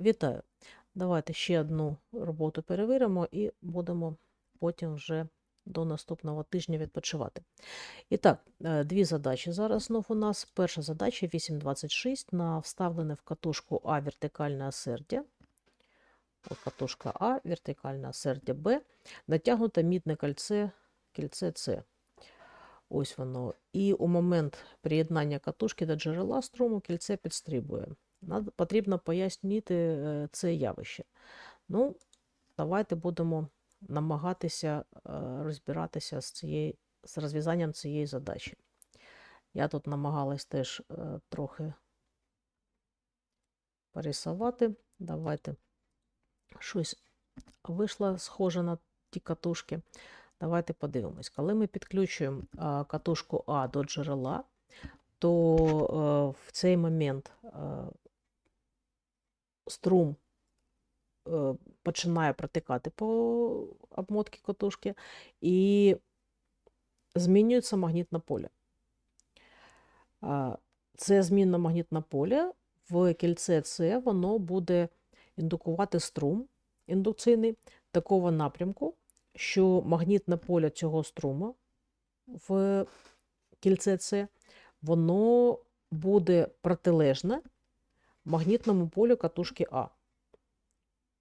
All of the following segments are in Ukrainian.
Вітаю! Давайте ще одну роботу перевіримо і будемо потім вже до наступного тижня відпочивати. І так, е, дві задачі зараз знов у нас. Перша задача 8.26 на вставлене в катушку А вертикальне осердя. От Катушка А, вертикальне осердя Б, натягнуте мідне кільце, кільце С. Ось воно. І у момент приєднання катушки до джерела струму кільце підстрибує. Потрібно пояснити е, це явище. Ну, давайте будемо намагатися е, розбиратися з, цією, з розв'язанням цієї задачі. Я тут намагалась теж е, трохи порисувати. Давайте щось вийшло схоже на ті катушки. Давайте подивимось. Коли ми підключуємо катушку А до джерела, то в цей момент струм е, починає протикати по обмотці катушки і змінюється магнітне поле. Це змінне магнітне поле в кільце С воно буде індукувати струм індукційний такого напрямку, що магнітне поле цього струму в кільце С воно буде протилежне магнітному полю катушки А.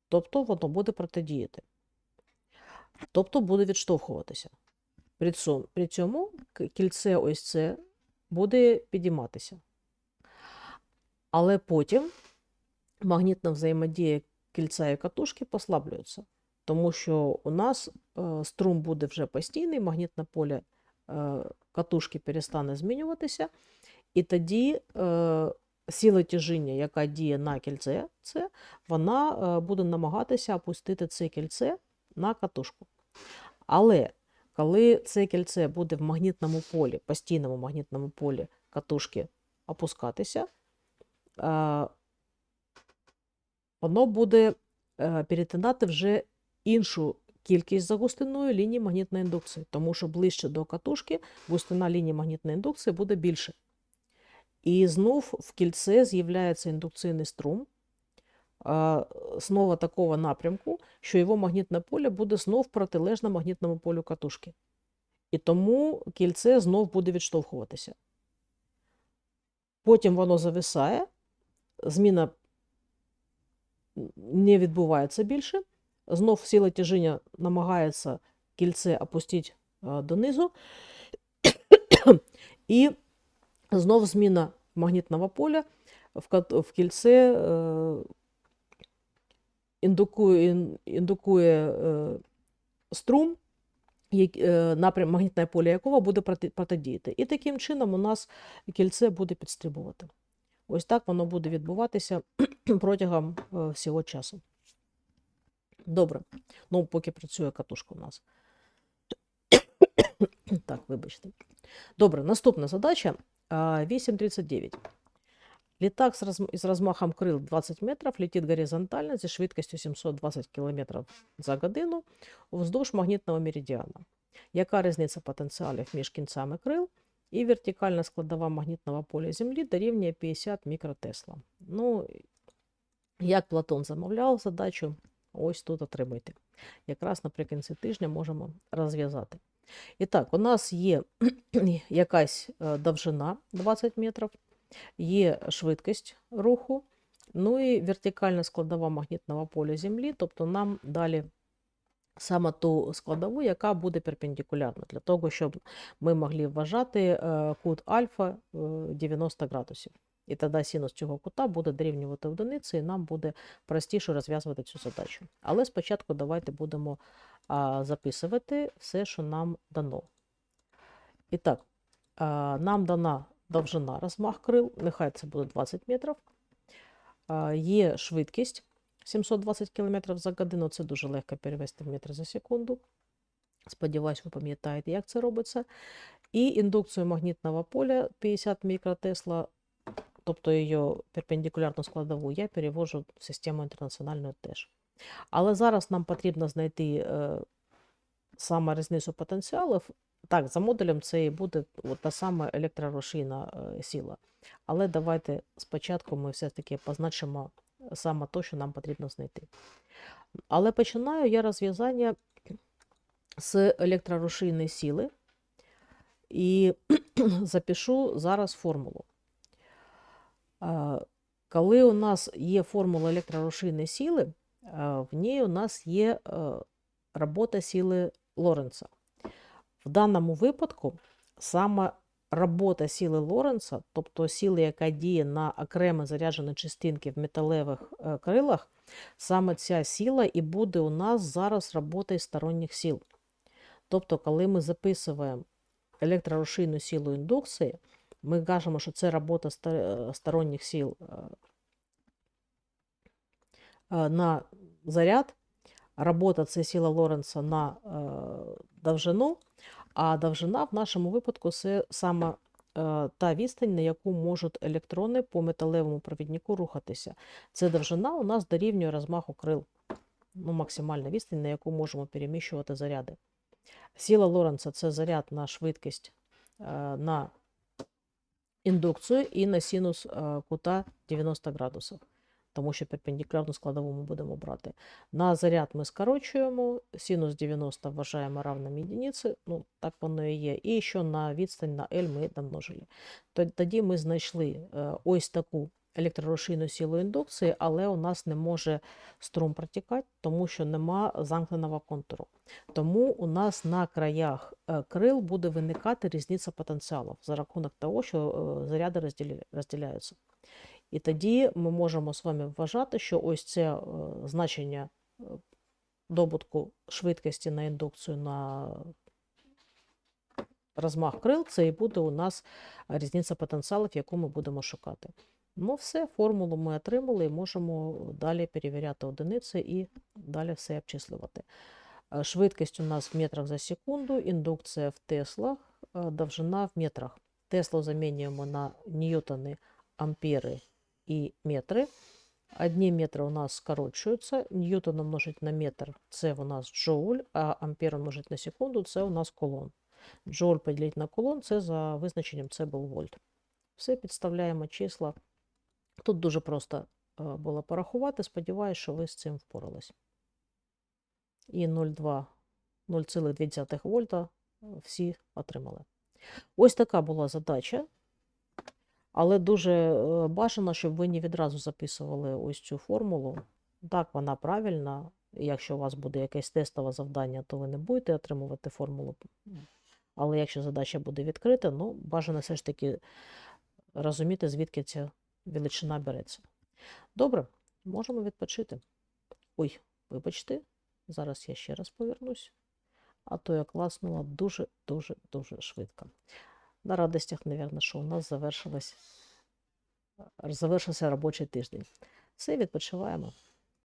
Тобто воно буде протидіяти. Тобто буде відштовхуватися. При цьому, кільце ось це буде підійматися. Але потім магнітна взаємодія кільця і катушки послаблюється. Тому що у нас е, струм буде вже постійний, магнітне поле е, катушки перестане змінюватися, і тоді сила тяжіння, яка діє на кільце, це, вона е, буде намагатися опустити це кільце на катушку. Але коли це кільце буде в магнітному полі, постійному магнітному полі катушки опускатися, е, воно буде е, перетинати вже іншу кількість за густиною лінії магнітної індукції, тому що ближче до катушки густина лінії магнітної індукції буде більше. І знов в кільце з'являється індукційний струм знову такого напрямку, що його магнітне поле буде знов протилежне магнітному полю катушки. І тому кільце знов буде відштовхуватися. Потім воно зависає, зміна не відбувається більше. Знов сила тяжіння намагається кільце опустити донизу. І знов зміна магнітного поля в, кільце е, індукує, індукує е, струм, е, напрям магнітне поле якого буде протидіяти. І таким чином у нас кільце буде підстрибувати. Ось так воно буде відбуватися протягом всього часу. Добре. Ну, поки працює катушка у нас. Так, вибачте. Добре, наступна задача 8.39. Літак з, роз... із розмахом крил 20 метрів летить горизонтально зі швидкістю 720 км за годину вздовж магнітного меридіана. Яка різниця потенціалів між кінцями крил і вертикальна складова магнітного поля Землі дорівнює 50 мікротесла? Ну, як Платон замовляв задачу, ось тут отримайте. Якраз наприкінці тижня можемо розв'язати. І так, у нас є якась е, довжина 20 метрів, є швидкість руху, ну і вертикальна складова магнітного поля Землі, тобто нам далі саме ту складову, яка буде перпендикулярна, для того, щоб ми могли вважати е, кут альфа е, 90 градусів. І тоді синус цього кута буде дорівнювати одиниці, і нам буде простіше розв'язувати цю задачу. Але спочатку давайте будемо записувати все, що нам дано. І так, нам дана довжина розмах крил, нехай це буде 20 метрів. Є швидкість 720 км за годину, це дуже легко перевести в метри за секунду. Сподіваюсь, ви пам'ятаєте, як це робиться. І індукцію магнітного поля 50 мікротесла, тобто її перпендикулярну складову, я перевожу в систему інтернаціональну теж. Але зараз нам потрібно знайти е, саме різницю потенціалів. Так, за модулем це і буде от та сама електророшійна е, сила. Але давайте спочатку ми все-таки позначимо саме то, що нам потрібно знайти. Але починаю я розв'язання з електрорушійної сили і запишу зараз формулу. А, Коли у нас є формула електрорушійної сили, в ній у нас є е, робота сили Лоренца. В даному випадку саме робота сили Лоренца, тобто сили, яка діє на окремо заряджені частинки в металевих е, крилах, саме ця сила і буде у нас зараз роботою сторонніх сил. Тобто, коли ми записуємо електрорушійну силу індукції, ми кажемо, що це робота е, сторонніх е, на заряд, робота це сила Лоренца на е, довжину, а довжина в нашому випадку це саме е, та відстань, на яку можуть електрони по металевому провіднику рухатися. Це довжина у нас дорівнює розмаху крил, ну, максимальна відстань, на яку можемо переміщувати заряди. Сила Лоренца це заряд на швидкість е, на індукцію і на синус е, кута 90 градусів, тому що перпендикулярну складову ми будемо брати. На заряд ми скорочуємо, синус 90 вважаємо равним єдиниці, ну так воно і є. І ще на відстань на L ми домножили. Тоді ми знайшли е, ось таку електрорушійну силу індукції, але у нас не може струм протікати, тому що нема замкненого контуру. Тому у нас на краях е, крил буде виникати різниця потенціалів за рахунок того, що е, заряди розділяються. І тоді ми можемо з вами вважати, що ось це е, значення е, добутку швидкості на індукцію на розмах крил, це і буде у нас різниця потенціалів, яку ми будемо шукати. Ну, все, формулу ми отримали і можемо далі перевіряти одиниці і далі все обчислювати. Е, Швидкість у нас в метрах за секунду, індукція в теслах, довжина в метрах. Теслу замінюємо на ньютони, ампери і метри. Одні метри у нас скорочуються. Ньютон умножить на метр це у нас джоуль, а ампер умножить на секунду це у нас колон. Джоуль поділити на колон це за визначенням це був вольт. Все підставляємо числа. Тут дуже просто е, було порахувати. Сподіваюся, що ви з цим впорались. І 0,2 0,2 вольта е, всі отримали. Ось така була задача. Але дуже е, бажано, щоб ви не відразу записували ось цю формулу. Так, вона правильна. Якщо у вас буде якесь тестове завдання, то ви не будете отримувати формулу. Але якщо задача буде відкрита, ну, бажано все ж таки розуміти, звідки ця величина береться. Добре, можемо відпочити. Ой, вибачте, зараз я ще раз повернусь, а то я класнула дуже-дуже-дуже швидко. На радостях, мабуть, що у нас завершилось, завершився робочий тиждень. Все, відпочиваємо.